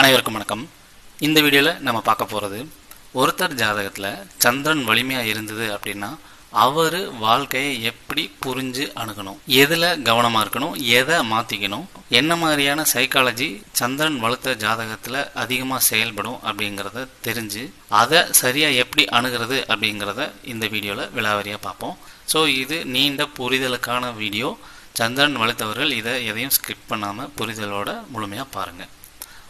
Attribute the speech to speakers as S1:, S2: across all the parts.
S1: அனைவருக்கும் வணக்கம். இந்த வீடியோவில் நம்ம பார்க்க போகிறது ஒருத்தர் ஜாதகத்தில் சந்திரன் வலிமையாக இருந்தது அப்படின்னா அவர் வாழ்க்கையை எப்படி புரிஞ்சு அணுகணும்? எதில் கவனமாக இருக்கணும்? எதை மாற்றிக்கணும் என்ன மாதிரியான சைக்காலஜி சந்திரன் வலுத்த ஜாதகத்தில் அதிகமாக செயல்படும் அப்படிங்கிறத தெரிஞ்சு அதை சரியாக எப்படி அணுகிறது அப்படிங்கிறத இந்த வீடியோவில் விலாவரியாக பார்ப்போம். ஸோ இது நீண்ட புரிதலுக்கான வீடியோ. சந்திரன் வலுத்தவர்கள் இதை எதையும் ஸ்கிப் பண்ணாமல் புரிதலோட முழுமையாக பாருங்கள்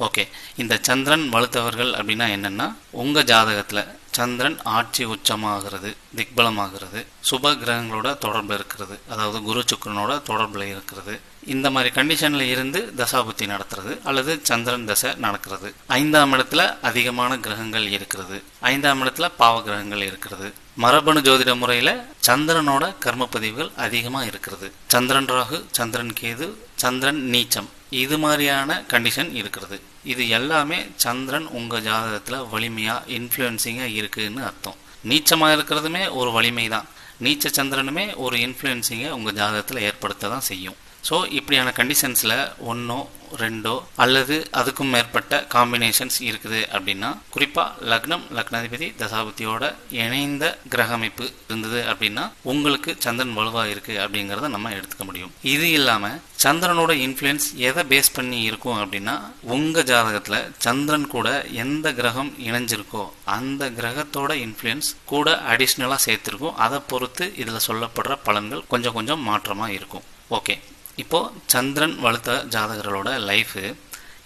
S1: ஓகே. இந்த சந்திரன் வலுத்தவர்கள் அப்படின்னா என்னென்னா உங்கள் ஜாதகத்தில் சந்திரன் ஆட்சி உச்சமாகிறது திக்பலமாகிறது சுப கிரகங்களோட தொடர்பு இருக்கிறது அதாவது குரு சுக்கரனோட தொடர்பில் இருக்கிறது. இந்த மாதிரி கண்டிஷனில் இருந்து தசாபுத்தி நடத்துறது அல்லது சந்திரன் தசை நடக்கிறது. ஐந்தாம் இடத்துல அதிகமான கிரகங்கள் இருக்கிறது. ஐந்தாம் இடத்துல பாவ கிரகங்கள் இருக்கிறது. மரபணு ஜோதிட முறையில் சந்திரனோட கர்மப்பதிவுகள் அதிகமாக இருக்கிறது. சந்திரன் ராகு சந்திரன் கேது சந்திரன் நீச்சம். இது மாதிரியான கண்டிஷன் இருக்கிறது. இது எல்லாமே சந்திரன் உங்கள் ஜாதகத்தில் வலிமையாக இன்ஃப்ளூயன்சிங்காக இருக்குதுன்னு அர்த்தம். நீச்சமாக இருக்கிறதுமே ஒரு வலிமை தான் நீச்ச சந்திரனுமே ஒரு இன்ஃப்ளூயன்சிங்கை உங்கள் ஜாதகத்தில் ஏற்படுத்த தான் செய்யும். ஸோ இப்படியான கண்டிஷன்ஸில் ஒன்றோ ரெண்டோ அல்லது அதுக்கும் மேற்பட்ட காம்பினேஷன்ஸ் இருக்குது அப்படின்னா குறிப்பாக லக்னம் லக்னாதிபதி தசாபதியோட இணைந்த கிரக அமைப்பு இருந்தது அப்படின்னா உங்களுக்கு சந்திரன் வலுவாக இருக்குது அப்படிங்கிறத நம்ம எடுத்துக்க முடியும். இது இல்லாமல் சந்திரனோட இன்ஃப்ளூயன்ஸ் எதை பேஸ் பண்ணி இருக்கும் அப்படின்னா உங்கள் ஜாதகத்தில் சந்திரன் கூட எந்த கிரகம் இணைஞ்சிருக்கோ அந்த கிரகத்தோட இன்ஃப்ளூயன்ஸ் கூட அடிஷ்னலாக சேர்த்துருக்கும். அதை பொறுத்து இதில் சொல்லப்படுற பலன்கள் கொஞ்சம் கொஞ்சம் மாற்றமாக இருக்கும். ஓகே இப்போது சந்திரன் வளர்த்த ஜாதகர்களோட லைஃபு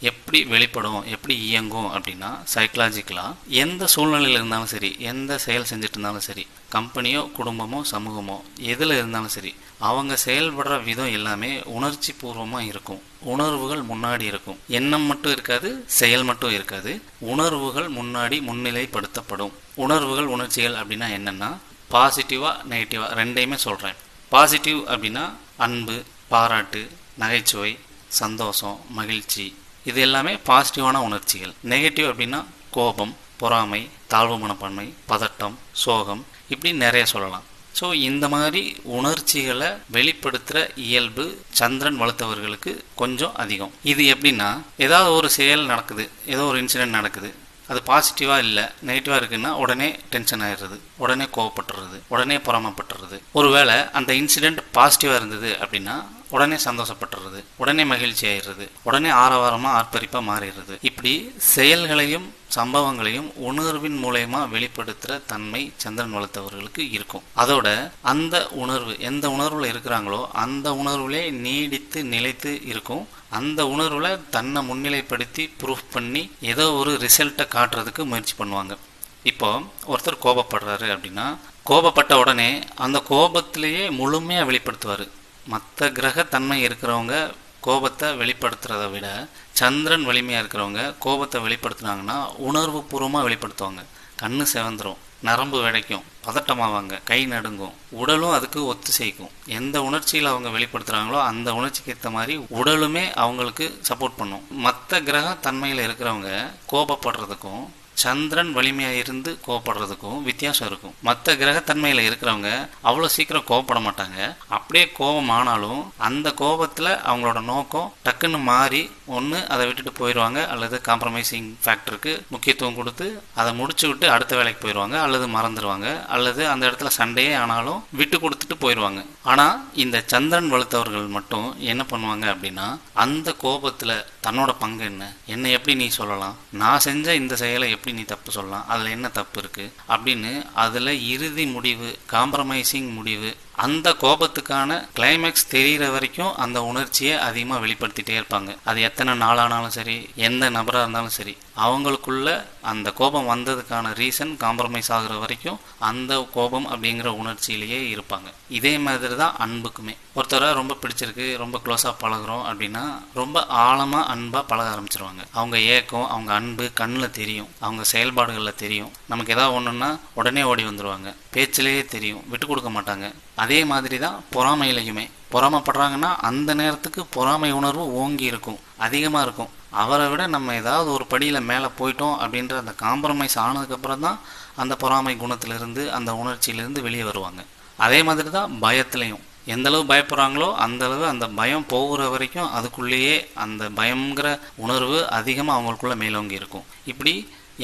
S1: எப்படி வெளிப்படும் எப்படி இயங்கும் அப்படின்னா சைக்கலாஜிக்கலாக எந்த சூழ்நிலையில் இருந்தாலும் சரி எந்த செயல் செஞ்சுட்டு இருந்தாலும் சரி கம்பெனியோ குடும்பமோ சமூகமோ எதில் இருந்தாலும் சரி அவங்க செயல்படுற விதம் எல்லாமே உணர்ச்சி பூர்வமாக இருக்கும். உணர்வுகள் முன்னாடி இருக்கும். எண்ணம் மட்டும் இருக்காது செயல் மட்டும் இருக்காது. உணர்வுகள் முன்னாடி முன்னிலைப்படுத்தப்படும். உணர்வுகள் உணர்ச்சிகள் அப்படின்னா என்னென்னா பாசிட்டிவாக நெகட்டிவாக ரெண்டையுமே சொல்கிறேன் பாசிட்டிவ் அப்படின்னா அன்பு பாராட்டு நகைச்சுவை சந்தோஷம் மகிழ்ச்சி இது எல்லாமே பாசிட்டிவான உணர்ச்சிகள். நெகட்டிவ் அப்படின்னா கோபம் பொறாமை தாழ்வு மனப்பான்மை பதட்டம் சோகம் இப்படி நிறைய சொல்லலாம். ஸோ இந்த மாதிரி உணர்ச்சிகளை வெளிப்படுத்துகிற இயல்பு சந்திரன் வளர்த்தவர்களுக்கு கொஞ்சம் அதிகம். இது எப்படின்னா ஏதாவது ஒரு செயல் நடக்குது ஏதோ ஒரு இன்சிடென்ட் நடக்குது அது பாசிட்டிவாக இல்லை நெகட்டிவாக இருக்குன்னா உடனே டென்ஷன் ஆயிடுறது உடனே கோவப்பட்டுறது உடனே பொறாமப்பட்டுறது. ஒருவேளை அந்த இன்சிடெண்ட் பாசிட்டிவாக இருந்தது அப்படின்னா உடனே சந்தோஷப்பட்டுறது உடனே மகிழ்ச்சி ஆயிடுறது உடனே ஆரவாரமாக ஆர்ப்பரிப்பாக மாறிடுறது. இப்படி செயல்களையும் சம்பவங்களையும் உணர்வின் மூலயமா வெளிப்படுத்துகிற தன்மை சந்திரன் வளர்த்தவர்களுக்கு இருக்கும். அதோட அந்த உணர்வு எந்த உணர்வில் இருக்கிறாங்களோ அந்த உணர்வுலே நீடித்து நிலைத்து இருக்கும். அந்த உணர்வில் தன்னை முன்னிலைப்படுத்தி ப்ரூஃப் பண்ணி ஏதோ ஒரு ரிசல்ட்டை காட்டுறதுக்கு முயற்சி பண்ணுவாங்க. இப்போ ஒருத்தர் கோபப்படுறாரு அப்படின்னா கோபப்பட்ட உடனே அந்த கோபத்திலேயே முழுமையாக வெளிப்படுத்துவார். மற்ற கிரகத்தன்மை இருக்கிறவங்க கோபத்தை வெளிப்படுத்துறத விட சந்திரன் வலிமையாக இருக்கிறவங்க கோபத்தை வெளிப்படுத்துனாங்கன்னா உணர்வு பூர்வமாக வெளிப்படுத்துவாங்க. கண்ணு செவந்துரும் நரம்பு விடைக்கும் பதட்டமாவாங்க கை நடுங்கும் உடலும் அதுக்கு ஒத்து செய்க்கும் எந்த உணர்ச்சியில் அவங்க வெளிப்படுத்துகிறாங்களோ அந்த உணர்ச்சிக்கு ஏற்ற மாதிரி உடலுமே அவங்களுக்கு சப்போர்ட் பண்ணும். மற்ற கிரக தன்மையில் இருக்கிறவங்க கோபப்படுறதுக்கும் சந்திரன் வலிமையாக இருந்து கோவப்படுறதுக்கும் வித்தியாசம் இருக்கும். மற்ற கிரகத்தன்மையில் இருக்கிறவங்க அவ்வளோ சீக்கிரம் கோவப்பட மாட்டாங்க. அப்படியே கோபம் ஆனாலும் அந்த கோபத்தில் அவங்களோட நோக்கம் டக்குன்னு மாறி ஒன்று அதை விட்டுட்டு போயிடுவாங்க அல்லது காம்ப்ரமைசிங் ஃபேக்டருக்கு முக்கியத்துவம் கொடுத்து அதை முடிச்சு விட்டு அடுத்த வேலைக்கு போயிடுவாங்க அல்லது மறந்துடுவாங்க அல்லது அந்த இடத்துல சண்டையே ஆனாலும் விட்டு கொடுத்துட்டு போயிடுவாங்க ஆனால் இந்த சந்திரன் வலுத்தவர்கள் மட்டும் என்ன பண்ணுவாங்க அப்படின்னா அந்த கோபத்தில் தன்னோட பங்கு என்ன? என்னை எப்படி நீ சொல்லலாம்? நான் செஞ்ச இந்த செயலை எப்படி நீ தப்பு சொல்லலாம்? அதில் என்ன தப்பு இருக்குது அப்படின்னு அதில் இறுதி முடிவு காம்ப்ரமைசிங் முடிவு அந்த கோபத்துக்கான கிளைமேக்ஸ் தெரிகிற வரைக்கும் அந்த உணர்ச்சியை அதிகமாக வெளிப்படுத்திட்டே இருப்பாங்க. அது எத்தனை நாளானாலும் சரி எந்த நபராக இருந்தாலும் சரி அவங்களுக்குள்ள அந்த கோபம் வந்ததுக்கான ரீசன் காம்ப்ரமைஸ் ஆகுற வரைக்கும் அந்த கோபம் அப்படிங்கிற உணர்ச்சியிலேயே இருப்பாங்க. இதே மாதிரி தான் அன்புக்குமே. ஒருத்தரை ரொம்ப பிடிச்சிருக்கு ரொம்ப க்ளோஸாக பழகுறோம் அப்படின்னா ரொம்ப ஆழமாக அன்பாக பழக ஆரம்பிச்சிருவாங்க. அவங்க ஏக்கம் அவங்க அன்பு கண்ணில் தெரியும் அவங்க செயல்பாடுகளில் தெரியும். நமக்கு ஏதாவது ஒன்றுன்னா உடனே ஓடி வந்துடுவாங்க பேச்சிலேயே தெரியும் விட்டு கொடுக்க மாட்டாங்க. அதே மாதிரி தான் பொறாமையிலையுமே. பொறாமப்படுறாங்கன்னா அந்த நேரத்துக்கு பொறாமை உணர்வு ஓங்கி இருக்கும். அதிகமாக இருக்கும். அவரை விட நம்ம ஏதாவது ஒரு படியில் மேலே போயிட்டோம் அப்படின்ற அந்த காம்ப்ரமைஸ் ஆனதுக்கப்புறம் தான் அந்த பொறாமை குணத்திலிருந்து அந்த உணர்ச்சியிலிருந்து வெளியே வருவாங்க. அதே மாதிரி தான் பயத்துலையும் எந்தளவு பயப்படுறாங்களோ அந்த அளவு அந்த பயம் போகிற வரைக்கும் அதுக்குள்ளேயே அந்த பயங்கிற உணர்வு அதிகமாக அவங்களுக்குள்ள மேலோங்கி இருக்கும். இப்படி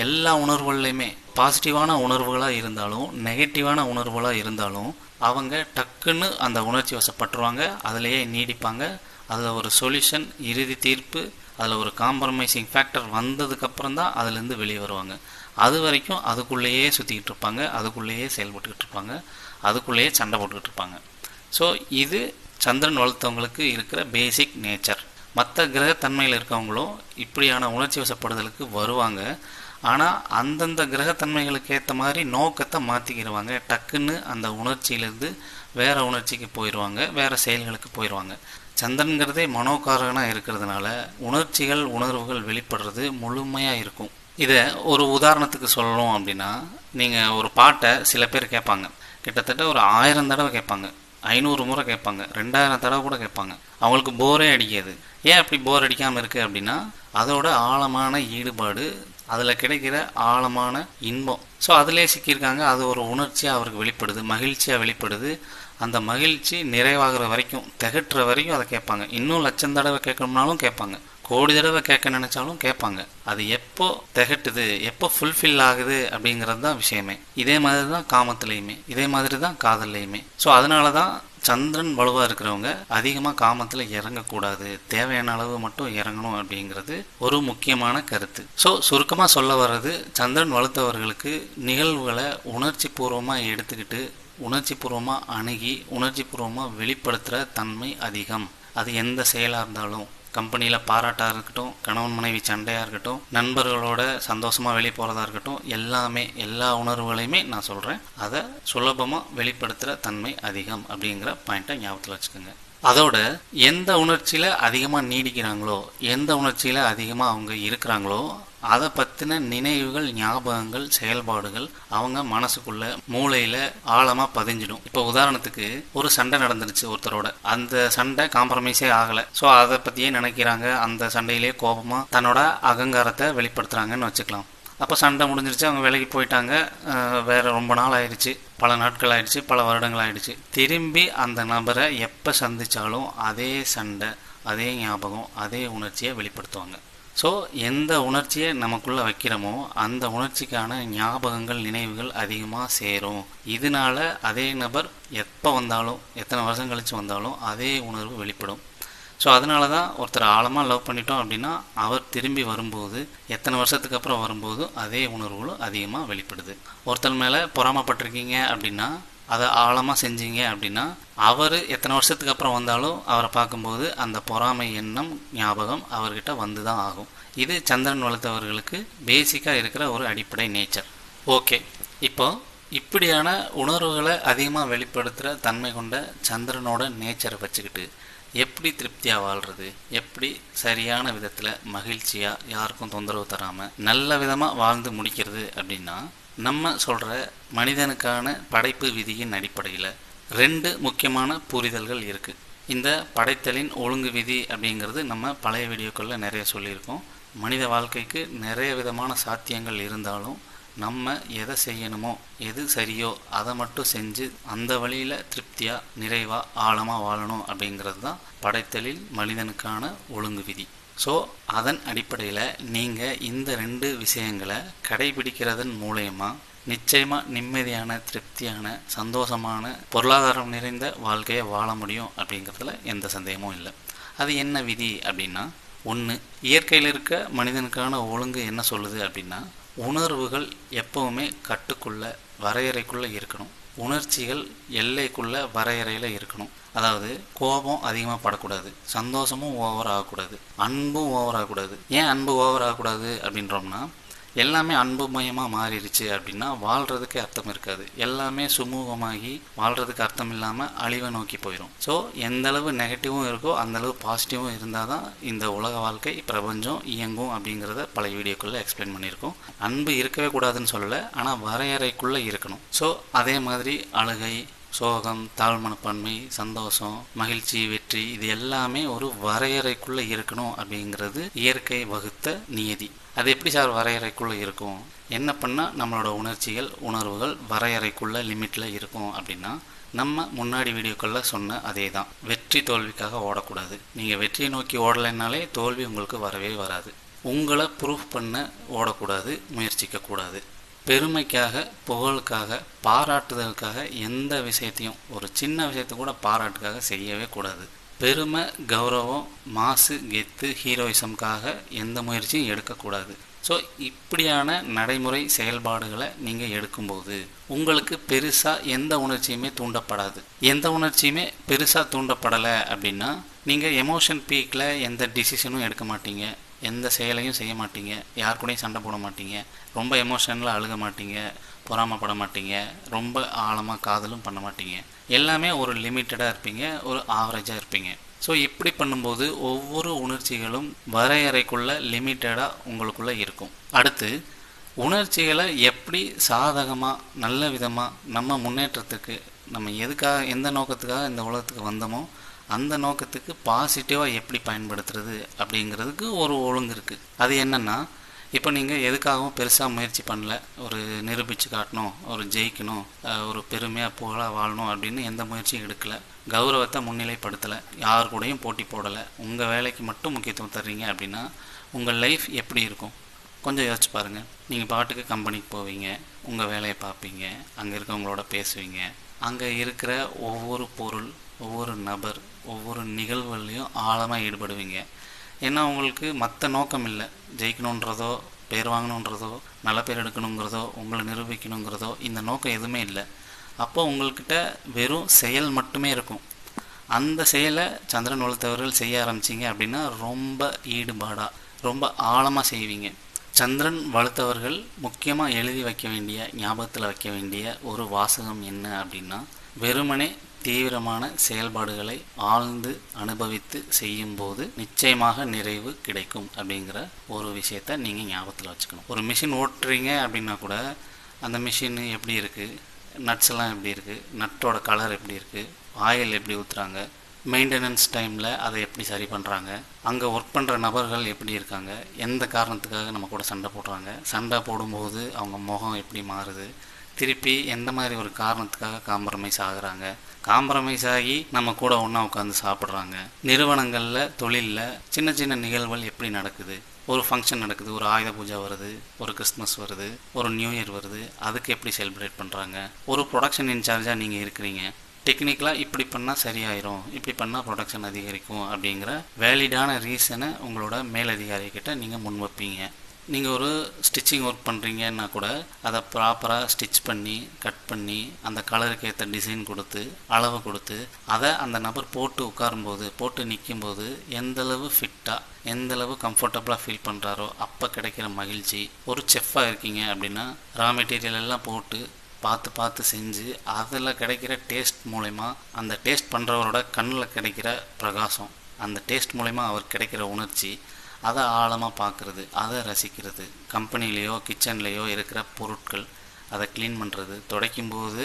S1: எல்லா உணர்வுகள்லையுமே பாசிட்டிவான உணர்வுகளாக இருந்தாலும் நெகட்டிவான உணர்வுகளாக இருந்தாலும் அவங்க டக்குன்னு அந்த உணர்ச்சி வசப்பட்டுருவாங்க அதிலேயே நீடிப்பாங்க. அதில் ஒரு சொல்யூஷன் இறுதி தீர்ப்பு அதில் ஒரு காம்ப்ரமைசிங் ஃபேக்டர் வந்ததுக்கப்புறம் தான் அதுலேருந்து வெளியே வருவாங்க. அது வரைக்கும் அதுக்குள்ளேயே சுற்றிக்கிட்டு இருப்பாங்க அதுக்குள்ளேயே செயல்பட்டுக்கிட்டு இருப்பாங்க அதுக்குள்ளேயே சண்டை போட்டுக்கிட்டு இருப்பாங்க. ஸோ இது சந்திரன் வளர்த்தவங்களுக்கு இருக்கிற பேசிக் நேச்சர் மற்ற கிரகத்தன்மையில் இருக்கவங்களும் இப்படியான உணர்ச்சி வசப்படுதலுக்கு வருவாங்க. ஆனால் அந்தந்த கிரகத்தன்மைகளுக்கு ஏற்ற மாதிரி நோக்கத்தை மாற்றிக்கிடுவாங்க டக்குன்னு அந்த உணர்ச்சியிலேருந்து வேற உணர்ச்சிக்கு போயிடுவாங்க வேறு செயல்களுக்கு போயிடுவாங்க சந்திரன்கிறதே மனோகாரகனாக இருக்கிறதுனால உணர்ச்சிகள் உணர்வுகள் வெளிப்படுறது முழுமையாக இருக்கும். இதை ஒரு உதாரணத்துக்கு சொல்லணும் அப்படின்னா நீங்கள் ஒரு பாட்டை சில பேர் கேட்பாங்க. கிட்டத்தட்ட ஒரு ஆயிரம் தடவை கேட்பாங்க. ஐநூறு முறை கேட்பாங்க. ரெண்டாயிரம் தடவை கூட கேட்பாங்க. அவங்களுக்கு போரே அடிக்காது. ஏன் அப்படி போர் அடிக்காமல் இருக்குது அப்படின்னா அதோட ஆழமான ஈடுபாடு அதில் கிடைக்கிற ஆழமான இன்பம். ஸோ அதிலே சிக்கியிருக்காங்க. அது ஒரு உணர்ச்சியாக அவருக்கு வெளிப்படுது மகிழ்ச்சியாக வெளிப்படுது. அந்த மகிழ்ச்சி நிறைவாகிற வரைக்கும் திகட்டுற வரைக்கும் அதை கேட்பாங்க. இன்னும் லட்சம் தடவை கேட்கணும்னாலும் கேட்பாங்க. கோடி தடவை கேட்க நினைச்சாலும் கேட்பாங்க. அது எப்போ திகட்டுது எப்போ ஃபுல்ஃபில் ஆகுது அப்படிங்கிறது தான் விஷயமே. இதே மாதிரி தான் காமத்துலேயுமே இதே மாதிரி தான் காதல்லையுமே. ஸோ அதனால தான் சந்திரன் வலுவாக இருக்கிறவங்க அதிகமாக காமத்தில் இறங்கக்கூடாது. தேவையான அளவு மட்டும் இறங்கணும் அப்படிங்கிறது ஒரு முக்கியமான கருத்து. ஸோ சுருக்கமாக சொல்ல வர்றது சந்திரன் வலுத்தவர்களுக்கு நிகழ்வுகளை உணர்ச்சி பூர்வமாக எடுத்துக்கிட்டு உணர்ச்சி பூர்வமாக அணுகி உணர்ச்சி பூர்வமாக வெளிப்படுத்துகிற தன்மை அதிகம். அது எந்த செயலாக இருந்தாலும் கம்பெனியில் பாராட்டாக இருக்கட்டும் கணவன் மனைவி சண்டையாக இருக்கட்டும் நண்பர்களோட சந்தோஷமாக வெளியே போகிறதா இருக்கட்டும் எல்லாமே எல்லா உணர்வுகளையுமே நான் சொல்கிறேன் அதை சுலபமாக வெளிப்படுத்துகிற தன்மை அதிகம் அப்படிங்கிற பாயிண்ட்டை ஞாபகத்தில் வச்சுக்கோங்க. அதோட எந்த உணர்ச்சியில் அதிகமாக நீடிக்கிறாங்களோ எந்த உணர்ச்சியில் அதிகமாக அவங்க இருக்கிறாங்களோ அதை பற்றின நினைவுகள் ஞாபகங்கள் செயல்பாடுகள் அவங்க மனசுக்குள்ள மூளையில் ஆழமாக பதிஞ்சிடும். இப்போ உதாரணத்துக்கு ஒரு சண்டை நடந்துருச்சு ஒருத்தரோட. அந்த சண்டை காம்ப்ரமைஸே ஆகலை. ஸோ அதை பற்றியே நினைக்கிறாங்க. அந்த சண்டையிலே கோபமாக தன்னோட அகங்காரத்தை வெளிப்படுத்துகிறாங்கன்னு வச்சுக்கலாம். அப்போ சண்டை முடிஞ்சிருச்சு அவங்க வேலைக்கு போயிட்டாங்க. வேற ரொம்ப நாள் ஆயிடுச்சு. பல நாட்கள் ஆயிடுச்சு பல வருடங்கள் ஆயிடுச்சு. திரும்பி அந்த நபரை எப்போ சந்திச்சாலும் அதே சண்டை அதே ஞாபகம் அதே உணர்ச்சியை வெளிப்படுத்துவாங்க. ஸோ எந்த உணர்ச்சியை நமக்குள்ளே வைக்கிறோமோ அந்த உணர்ச்சிக்கான ஞாபகங்கள் நினைவுகள் அதிகமாக சேரும். இதனால அதே நபர் எப்போ வந்தாலும் எத்தனை வருஷம் கழித்து வந்தாலும் அதே உணர்வு வெளிப்படும். ஸோ அதனால தான் ஒருத்தர் ஆழமாக லவ் பண்ணிட்டோம் அப்படின்னா அவர் திரும்பி வரும்போது எத்தனை வருஷத்துக்கு அப்புறம் வரும்போது அதே உணர்வுகளும் அதிகமாக வெளிப்படுது. ஒருத்தர் மேலே பொறாமப்பட்டிருக்கீங்க அப்படின்னா அதை ஆழமாக செஞ்சீங்க அப்படின்னா அவர் எத்தனை வருஷத்துக்கு அப்புறம் வந்தாலும் அவரை பார்க்கும்போது அந்த பொறாமை எண்ணம் ஞாபகம் அவர்கிட்ட வந்து தான் ஆகும். இது சந்திரன் வளர்த்தவர்களுக்கு பேசிக்காக இருக்கிற ஒரு அடிப்படை நேச்சர் ஓகே இப்போ இப்படியான உணர்வுகளை அதிகமாக வெளிப்படுத்துகிற தன்மை கொண்ட சந்திரனோட நேச்சரை வச்சுக்கிட்டு எப்படி திருப்தியாக வாழ்கிறது எப்படி சரியான விதத்தில் மகிழ்ச்சியாக யாருக்கும் தொந்தரவு தராமல் நல்ல விதமாக வாழ்ந்து முடிக்கிறது அப்படின்னா நம்ம சொல்கிற மனிதனுக்கான படைப்பு விதியின் அடிப்படையில் ரெண்டு முக்கியமான புரிதல்கள் இருக்குது இந்த படைத்தலின் ஒழுங்கு விதி அப்படிங்கிறது நம்ம பழைய வீடியோக்களில் நிறைய சொல்லியிருக்கோம். மனித வாழ்க்கைக்கு நிறைய விதமான சாத்தியங்கள் இருந்தாலும் நம்ம எதை செய்யணுமோ எது சரியோ அதை மட்டும் செஞ்சு அந்த வழியில் திருப்தியாக நிறைவாக ஆழமாக வாழணும் அப்படிங்கிறது தான் படைத்தலில் மனிதனுக்கான ஒழுங்கு விதி. ஸோ அதன் அடிப்படையில் நீங்கள் இந்த ரெண்டு விஷயங்களை கடைபிடிக்கிறதன் மூலயமா நிச்சயமாக நிம்மதியான திருப்தியான சந்தோஷமான பொருளாதாரம் நிறைந்த வாழ்க்கையை வாழ முடியும் அப்படிங்கிறதுல எந்த சந்தேகமும் இல்லை. அது என்ன விதி அப்படின்னா ஒன்று இயற்கையில் இருக்க மனிதனுக்கான ஒழுங்கு என்ன சொல்லுது அப்படின்னா உணர்வுகள் எப்பவுமே கட்டுக்குள்ள வரையறைக்குள்ளே இருக்கணும். உணர்ச்சிகள் எல்லைக்குள்ள வரையறையில் இருக்கணும். அதாவது கோபம் அதிகமாக படக்கூடாது. சந்தோஷமும் ஓவர் ஆகக்கூடாது. அன்பும் ஓவர் ஆகக்கூடாது. ஏன் அன்பு ஓவர் ஆகக்கூடாது அப்படின்றோம்னா எல்லாமே அன்புமயமாக மாறிடுச்சு அப்படின்னா வாழ்கிறதுக்கு அர்த்தம் இருக்காது. எல்லாமே சுமூகமாகி வாழ்கிறதுக்கு அர்த்தம் இல்லாமல் அழிவை நோக்கி போயிடும் ஸோ எந்தளவு நெகட்டிவும் இருக்கோ அந்தளவு பாசிட்டிவும் இருந்தால் தான் இந்த உலக வாழ்க்கை பிரபஞ்சம் இயங்கும் அப்படிங்கிறத பல வீடியோக்களில் எக்ஸ்பிளைன் பண்ணியிருக்கோம். அன்பு இருக்கவே கூடாதுன்னு சொல்லலை ஆனால் வரையறைக்குள்ளே இருக்கணும். ஸோ அதே மாதிரி அழுகை சோகம் தாழ்மனப்பான்மை சந்தோஷம் மகிழ்ச்சி வெற்றி இது எல்லாமே ஒரு வரையறைக்குள்ளே இருக்கணும் அப்படிங்கிறது இயற்கை வகுத்த நியதி. அது எப்படி சார் வரையறைக்குள்ளே இருக்கும்? என்ன பண்ணால் நம்மளோட உணர்ச்சிகள் உணர்வுகள் வரையறைக்குள்ள லிமிட்டில் இருக்கும் அப்படின்னா நம்ம முன்னாடி வீடியோக்களில் சொன்ன அதே தான் வெற்றி தோல்விக்காக ஓடக்கூடாது. நீங்கள் வெற்றியை நோக்கி ஓடலைன்னாலே தோல்வி உங்களுக்கு வரவே வராது. உங்களை ப்ரூஃப் பண்ண ஓடக்கூடாது முயற்சிக்கக்கூடாது பெருமைக்காக புகழுக்காக பாராட்டுதலுக்காக எந்த விஷயத்தையும் ஒரு சின்ன விஷயத்தை கூட பாராட்டுக்காக செய்யவே கூடாது. பெருமை கௌரவம் மாசு கெத்து ஹீரோயிசம்காக எந்த முயற்சியும் எடுக்கக்கூடாது. ஸோ இப்படியான நடைமுறை செயல்பாடுகளை நீங்கள் எடுக்கும்போது உங்களுக்கு பெருசாக எந்த உணர்ச்சியுமே தூண்டப்படாது. எந்த உணர்ச்சியுமே பெருசாக தூண்டப்படலை அப்படின்னா நீங்கள் எமோஷன் பீக்கில் எந்த டிசிஷனும் எடுக்க மாட்டீங்க. எந்த செயலையும் செய்ய மாட்டீங்க. யார் கூடயும் சண்டை போட மாட்டீங்க. ரொம்ப எமோஷனில் அழுக மாட்டீங்க. பொறாமப்பட மாட்டீங்க. ரொம்ப ஆழமாக காதலும் பண்ண மாட்டீங்க. எல்லாமே ஒரு லிமிட்டடாக இருப்பீங்க. ஒரு ஆவரேஜாக இருப்பீங்க. ஸோ இப்படி பண்ணும்போது ஒவ்வொரு உணர்ச்சிகளும் வரையறைக்குள்ள லிமிட்டடாக உங்களுக்குள்ளே இருக்கும். அடுத்து உணர்ச்சிகளை எப்படி சாதகமாக நல்ல விதமாக நம்ம முன்னேற்றத்துக்கு நம்ம எதுக்காக எந்த நோக்கத்துக்காக இந்த உலகத்துக்கு வந்தோமோ அந்த நோக்கத்துக்கு பாசிட்டிவாக எப்படி பயன்படுத்துறது அப்படிங்கிறதுக்கு ஒரு ஒழுங்கு இருக்குது அது என்னென்னா இப்போ நீங்கள் எதுக்காகவும் பெருசாக முயற்சி பண்ணல. ஒரு நிரூபித்து காட்டணும் ஒரு ஜெயிக்கணும் ஒரு பெருமையாக புகழாக வாழணும் அப்படின்னு எந்த முயற்சியும் எடுக்கலை. கௌரவத்தை முன்னிலைப்படுத்தலை. யார் கூடயும் போட்டி போடலை. உங்கள் வேலைக்கு மட்டும் முக்கியத்துவம் தர்றீங்க அப்படின்னா உங்கள் லைஃப் எப்படி இருக்கும்? கொஞ்சம் யோசிச்சு பாருங்கள் நீங்கள் பாட்டுக்கு கம்பெனிக்கு போவீங்க உங்கள் வேலையை பார்ப்பீங்க அங்கே இருக்கவங்களோட பேசுவீங்க. அங்கே இருக்கிற ஒவ்வொரு பொருள் ஒவ்வொரு நபர் ஒவ்வொரு நிகழ்வுகள்லையும் ஆழமாக ஈடுபடுவீங்க. ஏன்னா உங்களுக்கு மற்ற நோக்கம் இல்லை ஜெயிக்கணுன்றதோ பேர் வாங்கணுன்றதோ நல்ல பேர் எடுக்கணுங்கிறதோ உங்களை நிரூபிக்கணுங்கிறதோ இந்த நோக்கம் எதுவுமே இல்லை. அப்போ உங்கள்கிட்ட வெறும் செயல் மட்டுமே இருக்கும். அந்த செயலை சந்திரன் வளர்த்தவர்கள் செய்ய ஆரம்பிச்சிங்க அப்படின்னா ரொம்ப ஈடுபாடாக ரொம்ப ஆழமாக செய்வீங்க. சந்திரன் வளர்த்தவர்கள் முக்கியமாக எழுதி வைக்க வேண்டிய ஞாபகத்தில் வைக்க வேண்டிய ஒரு வாசகம் என்ன அப்படின்னா வெறுமனே தீவிரமான செயல்பாடுகளை ஆழ்ந்து அனுபவித்து செய்யும்போது நிச்சயமாக நிறைவு கிடைக்கும் அப்படிங்கிற ஒரு விஷயத்த நீங்கள் ஞாபகத்தில் வச்சுக்கணும். ஒரு மிஷின் ஓட்டுறீங்க அப்படின்னா கூட அந்த மிஷின் எப்படி இருக்குது நட்ஸ் எல்லாம் எப்படி இருக்குது நட்டோட கலர் எப்படி இருக்குது ஆயில் எப்படி ஊற்றுறாங்க மெயின்டெனன்ஸ் டைமில் அதை எப்படி சரி பண்ணுறாங்க அங்கே ஒர்க் பண்ணுற நபர்கள் எப்படி இருக்காங்க? எந்த காரணத்துக்காக நம்ம கூட சண்டை போடுறாங்க? சண்டை போடும்போது அவங்க முகம் எப்படி மாறுது? திருப்பி எந்த மாதிரி ஒரு காரணத்துக்காக காம்ப்ரமைஸ் ஆகுறாங்க? காம்ப்ரமைஸ் ஆகி நம்ம கூட ஒன்றா உட்காந்து சாப்பிட்றாங்க. நிறுவனங்களில் தொழிலில் சின்ன சின்ன நிகழ்வுகள் எப்படி நடக்குது? ஒரு ஃபங்க்ஷன் நடக்குது ஒரு ஆயுத பூஜை வருது ஒரு கிறிஸ்மஸ் வருது ஒரு நியூ இயர் வருது அதுக்கு எப்படி செலிப்ரேட் பண்ணுறாங்க ஒரு ப்ரொடக்ஷன் இன்சார்ஜாக நீங்கள் இருக்கிறீங்க. டெக்னிக்கலாக இப்படி பண்ணால் சரியாயிரும் இப்படி பண்ணால் ப்ரொடக்ஷன் அதிகரிக்கும் அப்படிங்கிற வேலிடான ரீசனை உங்களோட மேலதிகாரிகிட்ட நீங்கள் முன்வைப்பீங்க. நீங்கள் ஒரு ஸ்டிச்சிங் ஒர்க் பண்ணுறீங்கன்னா கூட அதை ப்ராப்பராக ஸ்டிச் பண்ணி கட் பண்ணி அந்த கலருக்கு ஏற்ற டிசைன் கொடுத்து அளவு கொடுத்து அதை அந்த நபர் போட்டு உட்காரும்போது போட்டு நிற்கும்போது எந்தளவு ஃபிட்டாக எந்தளவு கம்ஃபர்டபுளாக ஃபீல் பண்ணுறாரோ அப்போ கிடைக்கிற மகிழ்ச்சி. ஒரு செஃப்பாக இருக்கீங்க அப்படின்னா ரா மெட்டீரியல் எல்லாம் போட்டு பார்த்து பார்த்து செஞ்சு அதில் கிடைக்கிற டேஸ்ட் மூலயமா அந்த டேஸ்ட் பண்ணுறவரோட கண்ணில் கிடைக்கிற பிரகாசம் அந்த டேஸ்ட் மூலயமா அவர் கிடைக்கிற உணர்ச்சி அதை ஆழமாக பார்க்குறது அதை ரசிக்கிறது. கம்பெனிலேயோ கிச்சன்லேயோ இருக்கிற பொருட்கள் அதை க்ளீன் பண்ணுறது துடைக்கும்போது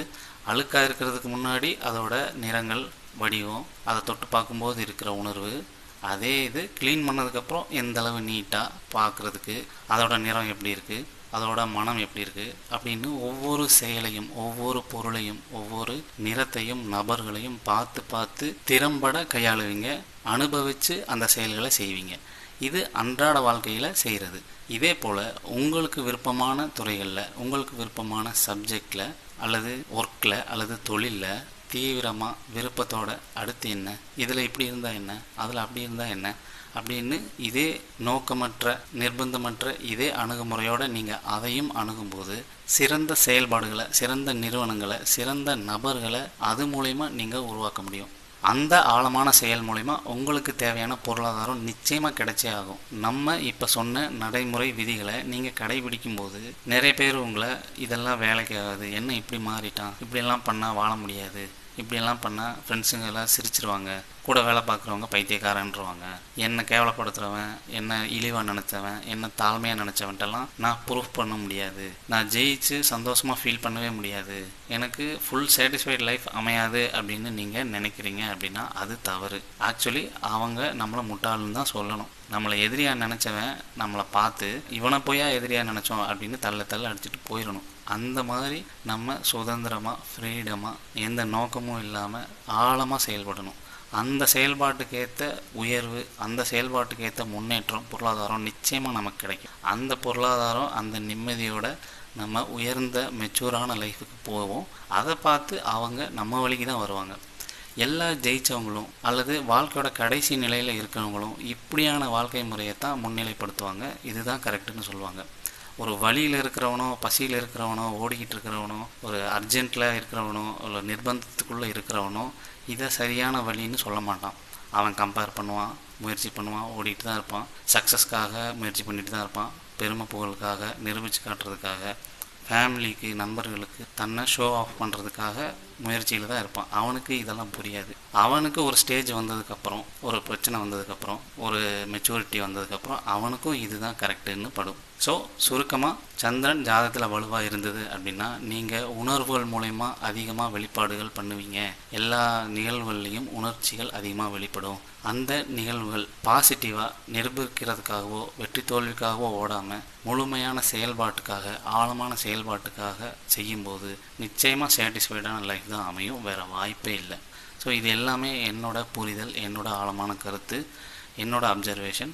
S1: அழுக்காக இருக்கிறதுக்கு முன்னாடி அதோட நிறங்கள் வடிவம் அதை தொட்டு பார்க்கும்போது இருக்கிற உணர்வு அதே இது க்ளீன் பண்ணதுக்கப்புறம் எந்தளவு நீட்டாக பார்க்குறதுக்கு அதோட நிறம் எப்படி இருக்குது அதோட மனம் எப்படி இருக்குது அப்படின்னு ஒவ்வொரு செயலையும் ஒவ்வொரு பொருளையும் ஒவ்வொரு நிறத்தையும் நபர்களையும் பார்த்து பார்த்து திறம்பட கையாளுவீங்க அனுபவித்து அந்த செயல்களை செய்வீங்க. இது அன்றாட வாழ்க்கையில் செய்கிறது இதே போல் உங்களுக்கு விருப்பமான துறைகளில் உங்களுக்கு விருப்பமான சப்ஜெக்டில் அல்லது ஒர்க்கில் அல்லது தொழிலில் தீவிரமாக விருப்பத்தோட அடுத்து என்ன இதில் இப்படி இருந்தால் என்ன அதில் அப்படி இருந்தால் என்ன அப்படின்னு இதே நோக்கமற்ற நிர்பந்தமற்ற இதே அணுகுமுறையோடு நீங்கள் அதையும் அணுகும்போது சிறந்த செயல்பாடுகளை சிறந்த நிறுவனங்களை சிறந்த நபர்களை அது மூலயமா நீங்கள் உருவாக்க முடியும். அந்த ஆழமான செயல் மூலிமா உங்களுக்கு தேவையான பொருளாதாரம் நிச்சயமாக கிடைச்சே ஆகும். நம்ம இப்போ சொன்ன நடைமுறை விதிகளை நீங்கள் கடைபிடிக்கும் போது நிறைய பேர் உங்களை இதெல்லாம் வேலைக்கு ஆகாது. என்ன இப்படி மாறிட்டான்? இப்படியெல்லாம் பண்ணால் வாழ முடியாது. இப்படியெல்லாம் பண்ணால் ஃப்ரெண்ட்ஸுங்க எல்லாம் சிரிச்சிருவாங்க. கூட வேலை பார்க்குறவங்க பைத்தியக்காரன்ருவாங்க. என்னை கேவலப்படுத்துகிறவன் என்ன இழிவாக நினச்சவன் என்ன தாழ்மையாக நினச்சவன்ட்டெல்லாம் நான் ப்ரூஃப் பண்ண முடியாது. நான் ஜெயிச்சு சந்தோஷமாக ஃபீல் பண்ணவே முடியாது. எனக்கு ஃபுல் சாட்டிஸ்ஃபைடு லைஃப் அமையாது அப்படின்னு நீங்கள் நினைக்கிறீங்க அப்படின்னா அது தவறு. ஆக்சுவலி அவங்க நம்மளை முட்டாளுன்னு தான் சொல்லணும். நம்மளை எதிரியாக நினச்சவன் நம்மளை பார்த்து இவனை போயா எதிரியாக நினச்சோம்? அப்படின்னு தள்ள தள்ள அடிச்சுட்டு போயிடணும். அந்த மாதிரி நம்ம சுதந்திரமாக ஃப்ரீடமாக எந்த நோக்கமும் இல்லாமல் ஆழமாக செயல்படணும். அந்த செயல்பாட்டுக்கேற்ற உயர்வு அந்த செயல்பாட்டுக்கேற்ற முன்னேற்றம் பொருளாதாரம் நிச்சயமாக நமக்கு கிடைக்கும். அந்த பொருளாதாரம் அந்த நிம்மதியோட நம்ம உயர்ந்த மெச்சூரான லைஃபுக்கு போவோம். அதை பார்த்து அவங்க நம்ம வழிக்கு தான் வருவாங்க. எல்லா ஜெயித்தவங்களும் அல்லது வாழ்க்கையோட கடைசி நிலையில் இருக்கிறவங்களும் இப்படியான வாழ்க்கை முறையை தான் முன்னிலைப்படுத்துவாங்க. இதுதான் கரெக்டுன்னு சொல்லுவாங்க. ஒரு வழியில் இருக்கிறவனோ பசியில் இருக்கிறவனோ ஓடிக்கிட்டு இருக்கிறவனோ ஒரு அர்ஜென்ட்டில் இருக்கிறவனோ ஒரு நிர்பந்தத்துக்குள்ளே இருக்கிறவனோ இதை சரியான வழின்னு சொல்ல மாட்டான். அவன் கம்பேர் பண்ணுவான் முயற்சி பண்ணுவான் ஓடிட்டு தான் இருப்பான். சக்ஸஸ்க்காக முயற்சி பண்ணிட்டு தான் இருப்பான். பெருமை புகழுக்காக நிரூபித்து காட்டுறதுக்காக. ஃபேமிலிக்கு நண்பர்களுக்கு தன்னை ஷோ ஆஃப் பண்ணுறதுக்காக முயற்சியில் தான் இருப்பான். அவனுக்கு இதெல்லாம் புரியாது. அவனுக்கு ஒரு ஸ்டேஜ் வந்ததுக்கப்புறம் ஒரு பிரச்சனை வந்ததுக்கப்புறம் ஒரு மெச்சூரிட்டி வந்ததுக்கப்புறம் அவனுக்கும் இதுதான் கரெக்டுன்னு படும். ஸோ சுருக்கமாக சந்திரன் ஜாதகத்தில் வலுவாக இருந்தது அப்படின்னா நீங்கள் உணர்வுகள் மூலயமா அதிகமாக வெளிப்பாடுகள் பண்ணுவீங்க. எல்லா நிகழ்வுகள்லையும் உணர்ச்சிகள் அதிகமாக வெளிப்படும். அந்த நிகழ்வுகள் பாசிட்டிவாக நிரூபிக்கிறதுக்காகவோ வெற்றி தோல்விக்காகவோ ஓடாமல் முழுமையான செயல்பாட்டுக்காக ஆழமான செயல்பாட்டுக்காக செய்யும்போது நிச்சயமாக சாட்டிஸ்ஃபைடான லைஃப் தான் அமையும். வேறு வாய்ப்பே இல்லை. ஸோ இது எல்லாமே என்னோட புரிதல் என்னோட ஆழமான கருத்து. என்னோட அப்சர்வேஷன்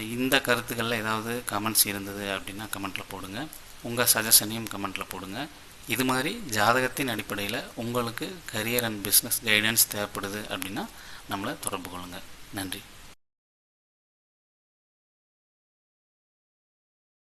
S1: இந்த கருத்துக்களில் ஏதாவது கமெண்ட்ஸ் இருந்தது அப்படின்னா கமெண்ட்டில் போடுங்க. உங்கள் சஜஷனையும் கமெண்ட்டில் போடுங்க. இது மாதிரி ஜாதகத்தின் அடிப்படையில் உங்களுக்கு கரியர் அண்ட் பிஸ்னஸ் கைடன்ஸ் தேவைப்படுது அப்படின்னா நம்மளை தொடர்பு கொள்ளுங்கள் நன்றி.